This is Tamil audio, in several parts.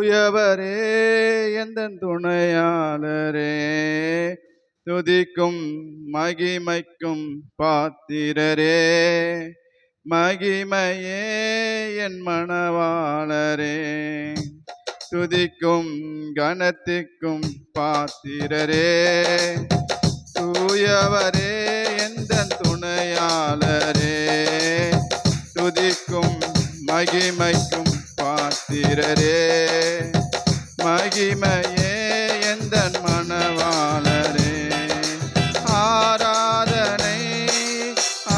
உயவரே எந்த துணையாளரே? துதிக்கும் மகிமைக்கும் பாத்திரரே. மகிமையே என் மணவாளரே. துதிக்கும் கணத்திற்கும் பாத்திரரே. தூயவரே எந்த துணையாளரே? துதிக்கும் மகிமைக்கும் பாத்திரரே. மகிமையே எந்த மணவாளரே. ஆராதனை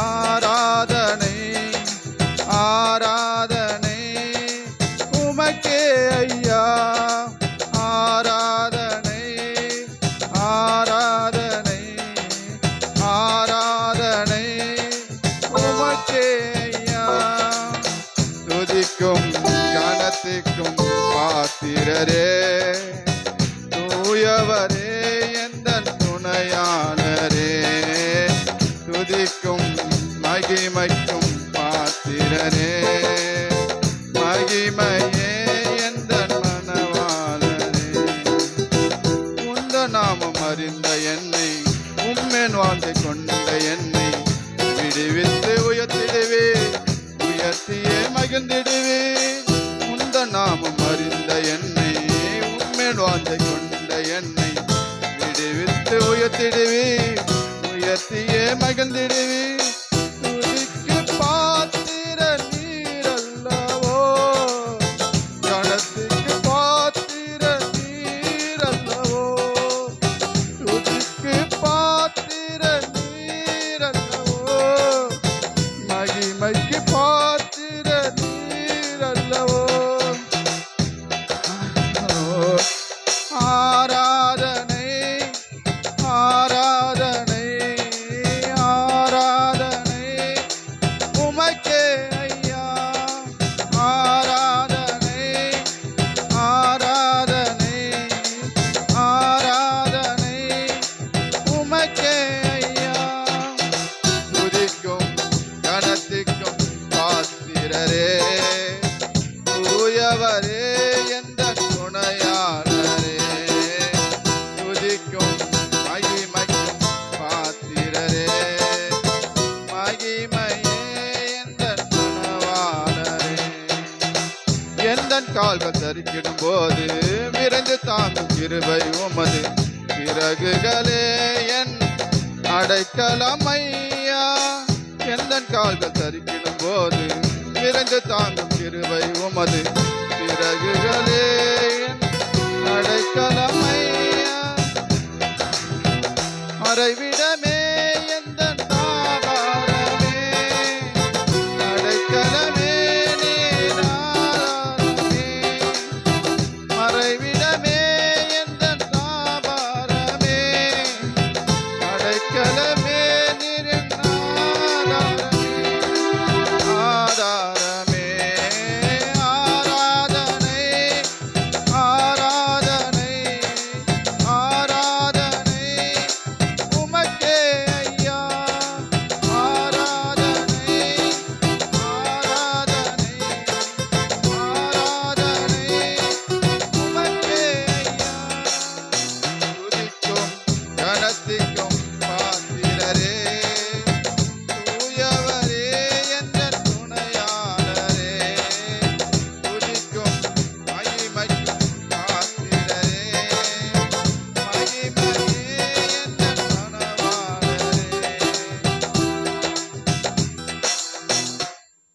ஆராதனை ஆராதனை உமக்கே ஐயா. ஆராதனை ஆராதனை ஆராதனை உமக்கே ஐயா. துதிக்கும் கணத்துக்கும் பாத்திரரே தூயவரே எந்த துணையாளரே துதிக்கும் மகிமைக்கும் பாத்திரரே. மகிமையே எந்த மனவாளரே. உந்த நாமம் அறிந்த என்னை உம்மேன் வாழ்ந்து கொண்ட என்னை விடுவித்து உயர்த்திடுவே உயர்த்தியே மகிழ்ந்திடுவே உந்த நாமம் ஆசை கொண்ட என்னை விடுவித்து உயர்த்திடுவி உயர்த்தியே மகிழ்ந்திடுவே தூயவரே எந்த துணையாளரே. துதிக்கும் மகிமைக்கும் பாத்திரரே. மகிமையே எந்த துணவாளரே எந்த கால்கள் தரிக்கிடும் போது விரைந்து தாங்கும் கிருபை உமது பிறகுகளே என் அடைக்கலம் ஐயா எந்த கால்கள் தரிக்கிடும் போது விரைந்து தாங்கும் கிருபை உமது சிறகுகளே